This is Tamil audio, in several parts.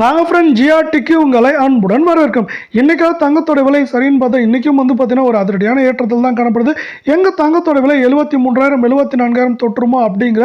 வாங்க ஃப்ரெண்ட் ஜிஆர்டிக்கு உங்களை அன்புடன் வரவேற்கும். இன்றைக்காக தங்கத்தோட விலை சரின்னு பார்த்தா இன்றைக்கும் வந்து பார்த்தீங்கன்னா ஒரு அதிரடியான ஏற்றத்தில் தான் காணப்படுது. எங்கள் தங்கத்தோட விலை எழுபத்தி மூன்றாயிரம் எழுபத்தி நான்காயிரம் தொற்றுமோ அப்படிங்கிற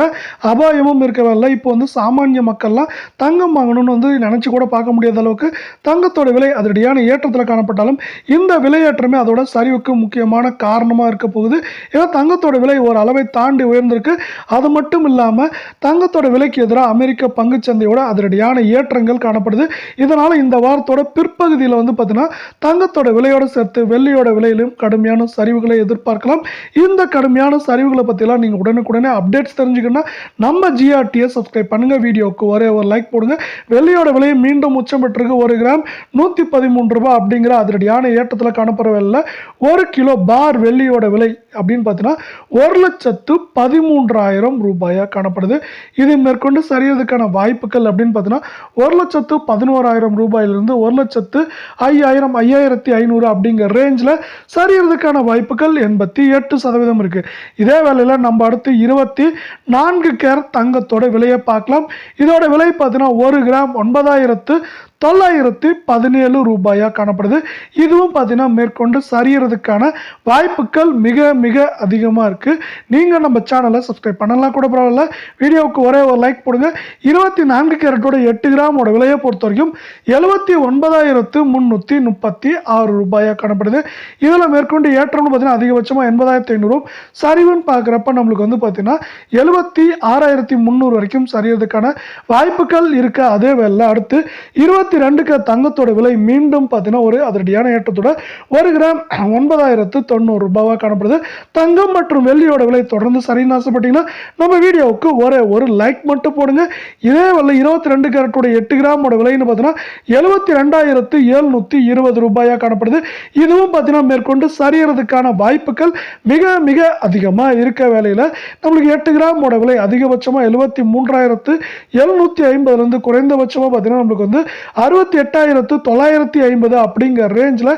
அபாயமும் இருக்கவில்லை இப்போ வந்து சாமானிய மக்கள்லாம் தங்கம் வாங்கணும்னு வந்து நினச்சி கூட பார்க்க முடியாத அளவுக்கு தங்கத்தோட விலை அதிரடியான ஏற்றத்தில் காணப்பட்டாலும் இந்த விலையேற்றமே அதோட சரிவுக்கு முக்கியமான காரணமாக இருக்க போகுது. ஏன்னா தங்கத்தோட விலை ஒரு அளவை தாண்டி உயர்ந்திருக்கு. அது மட்டும் இல்லாமல் தங்கத்தோட விலைக்கு எதிராக அமெரிக்க பங்குச்சந்தையோட அதிரடியான ஏற்றங்கள் காணப்படுது. இதனால் இந்த வாரத்தோட பிற்பகுதியில் வந்து பார்த்தீங்கன்னா தங்கத்தோட விலையோடு சேர்த்து வெள்ளியோட விலையிலும் கடுமையான சரிவுகளை எதிர்பார்க்கலாம். இந்த கடுமையான சரிவுகளை பற்றிலாம் நீங்கள் உடனுக்குடனே அப்டேட்ஸ் தெரிஞ்சுக்கணும்னா நம்ம ஜிஆர்டியை சப்ஸ்கிரைப் பண்ணுங்கள் வீடியோவுக்கு ஒரே ஒரு லைக் போடுங்க. வெள்ளியோட விலையை மீண்டும் உச்சம் பெற்றிருக்கு ஒரு கிராம் நூற்றி பதிமூன்று ரூபாய் அப்படிங்கிற அதிரடியான ஏற்றத்தில் காணப்படுற காணப்படவில்லை ஒரு கிலோ பார் வெள்ளியோட விலை அப்படின்னு பார்த்தீங்கன்னா ஒரு லட்சத்து பதிமூன்றாயிரம் ரூபாயாக காணப்படுது. இது மேற்கொண்டு சரியதுக்கான வாய்ப்புகள் அப்படின்னு பார்த்தீங்கன்னா ஒரு லட்சத்து பதினோராயிரம் ரூபாயிலிருந்து ஒரு லட்சத்து ஐயாயிரம் ஐயாயிரத்தி ஐநூறு அப்படிங்கிற ரேஞ்சில் சரியறதுக்கான வாய்ப்புகள் எண்பத்தி எட்டு சதவீதம் இருக்குது இதே வேளையில் நம்ம அடுத்து இருபத்தி நான்கு கேரட் தங்கத்தோட விலையை பார்க்கலாம். இதோட விலை பார்த்தீங்கன்னா ஒரு கிராம் ஒன்பதாயிரத்து தொள்ளாயிரத்தி பதினேழு ரூபாயாக காணப்படுது. இதுவும் பார்த்தீங்கன்னா மேற்கொண்டு சரியறதுக்கான வாய்ப்புகள் மிக மிக அதிகமாக இருக்குது நீங்கள் நம்ம சேனலை சப்ஸ்கிரைப் பண்ணலாம் கூட பரவாயில்ல. வீடியோவுக்கு ஒரே ஒரு லைக் போடுங்க. இருபத்தி நான்கு கேரட்டோட எட்டு கிராமோட விலையை பொறுத்த வரைக்கும் எழுபத்தி ஒன்பதாயிரத்து முந்நூற்றி முப்பத்தி ஆறு ரூபாயாக காணப்படுது. இதில் மேற்கொண்டு ஏற்றம்னு பார்த்தீங்கன்னா அதிகபட்சமாக எண்பதாயிரத்து ஐநூறு. சரிவுன்னு பார்க்குறப்ப நம்மளுக்கு வந்து பார்த்தீங்கன்னா எழுபத்தி ஆறாயிரத்தி முந்நூறு வரைக்கும் சரியறதுக்கான வாய்ப்புகள் இருக்க. அதே வேலை அடுத்து இருபத்தி ரெண்டுக்கு தங்கத்தோட விலை மீண்டும் பார்த்தீங்கன்னா ஒரு அதிரடியான ஏற்றத்தோட ஒரு கிராம் ஒன்பதாயிரத்து தொண்ணூறு ரூபாவாக காணப்படுது. தங்கம் மற்றும் வெள்ளியோட விலை தொடர்ந்து சரின்னு ஆசைப்பட்டீங்கன்னா நம்ம வீடியோவுக்கு ஒரே ஒரு லைக் மட்டும் போடுங்க. இதே வல்ல இருபத்தி ரெண்டு கேரட்டோட எட்டு கிராமோட விலைன்னு பார்த்தீங்கன்னா எழுபத்தி ரெண்டாயிரத்து எழுநூற்றி இருபது ரூபாயாக காணப்படுது. இதுவும் பார்த்தீங்கன்னா மேற்கொண்டு சரியறதுக்கான வாய்ப்புகள் மிக மிக அதிகமாக இருக்க வேலையில் நம்மளுக்கு எட்டு கிராமோட விலை அதிகபட்சமாக எழுபத்தி மூன்றாயிரத்து எழுநூற்றி ஐம்பதுலேருந்து குறைந்தபட்சமாக பார்த்தீங்கன்னா நம்மளுக்கு வந்து அறுபத்தி எட்டாயிரத்து தொள்ளாயிரத்தி ஐம்பது அப்படிங்கிற ரேஞ்சில்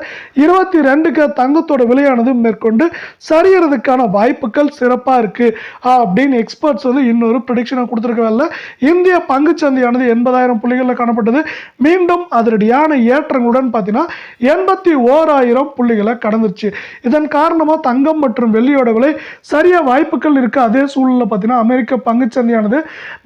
இருபத்தி ரெண்டுக்கு தங்கத்தோட விலையானது மேற்கொண்டு சரியறதுக்கான வாய்ப்புகள் சிறப்பாக இருக்குது அப்படின்னு எக்ஸ்பர்ட்ஸ் வந்து இன்னொரு ப்ரிடிக்ஷனை கொடுத்துருக்கவில்ல இந்திய பங்குச்சந்தையானது எண்பதாயிரம் புள்ளிகளில் காணப்பட்டது. மீண்டும் அதிரடியான ஏற்றங்களுடன் பார்த்தீங்கன்னா எண்பத்தி ஓராயிரம் புள்ளிகளை கடந்துருச்சு. இதன் காரணமாக தங்கம் மற்றும் வெள்ளியோட விலை சரியாக வாய்ப்புகள் இருக்குது அதே சூழலில் பார்த்தீங்கன்னா அமெரிக்க பங்குச்சந்தையானது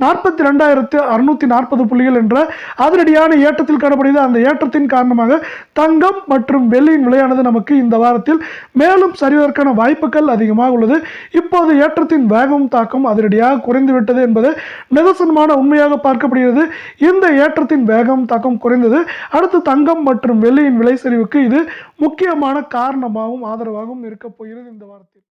நாற்பத்தி ரெண்டாயிரத்து அறுநூத்தி நாற்பது புள்ளிகள் என்ற அதிரடியான ஏற்றத்தில் காணப்படுகிறது. அந்த ஏற்றத்தின் காரணமாக தங்கம் மற்றும் வெள்ளியின் விலையானது நமக்கு இந்த வாரத்தில் மேலும் சரிவதற்கான வாய்ப்புகள் அதிகமாக உள்ளது. இப்போது ஏற்றத்தின் வேகம் தாக்கம் அதிரடியாக குறைந்துவிட்டது என்பது நிதர்சனமான உண்மையாக பார்க்கப்படுகிறது. இந்த ஏற்றத்தின் வேகம் தாக்கம் குறைந்தது. அடுத்து தங்கம் மற்றும் வெள்ளியின் விலை சரிவுக்கு இது முக்கியமான காரணமாகவும் ஆதரவாகவும் இருக்கப் போகிறது இந்த வாரத்தில்.